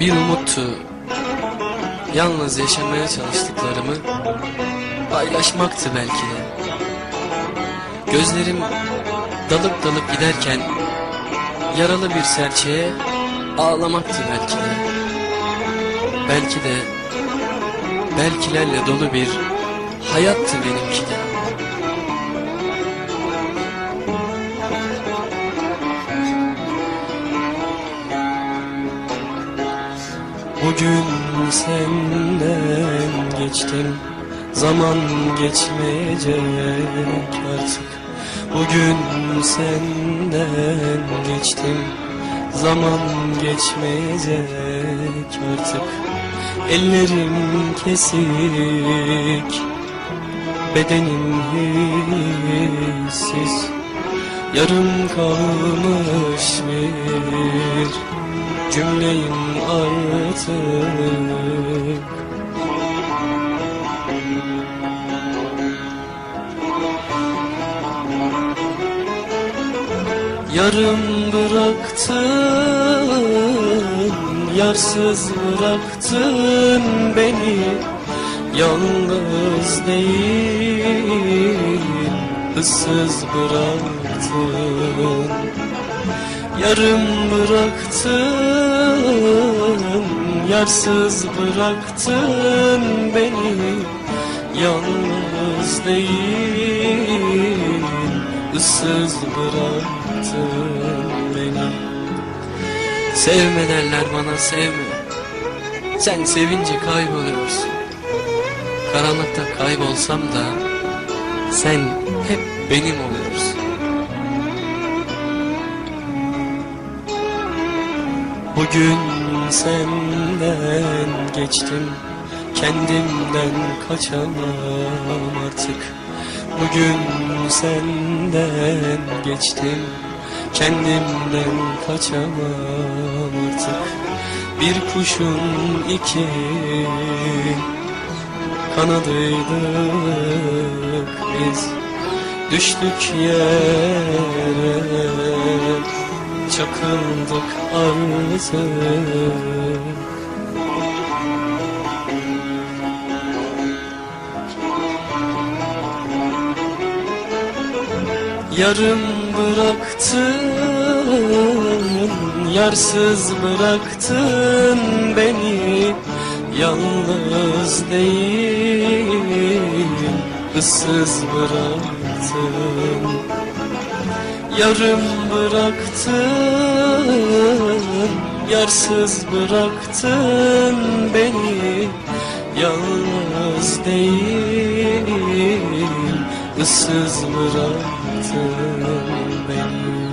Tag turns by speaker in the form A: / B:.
A: Bir umuttu. Yalnız yaşamaya çalıştıklarımı paylaşmaktı belki de. Gözlerim dalıp dalıp giderken yaralı bir serçeye ağlamaktı belki de. Belki de belkilerle dolu bir hayattı benimki de. Bugün senden geçtim. Zaman geçmeyecek artık. Bugün senden geçtim. Zaman geçmeyecek artık. Ellerim kesik. Bedenim hissiz. Yarım kalmış bir cümleyim artık. Yarım bıraktın, yarsız bıraktın beni. Yalnız değil, ıssız bıraktın Yarım bıraktın, yarsız bıraktın beni. Yalnız değil, ıssız bıraktın beni. Sevme derler bana sevme. Sen sevince kayboluyorsun. Karanlıkta kaybolsam da Sen hep benim oluyorsun Bugün senden geçtim Kendimden kaçamam artık. Bugün senden geçtim Kendimden kaçamam artık. Bir kuşun iki kanadıydık biz. Düştük yere çakıldık artık Yarım bıraktın, yarsız bıraktın beni. Yalnız değil, ıssız bıraktın Yarım bıraktın, yarsız bıraktın beni. Yalnız değil, ıssız bıraktın beni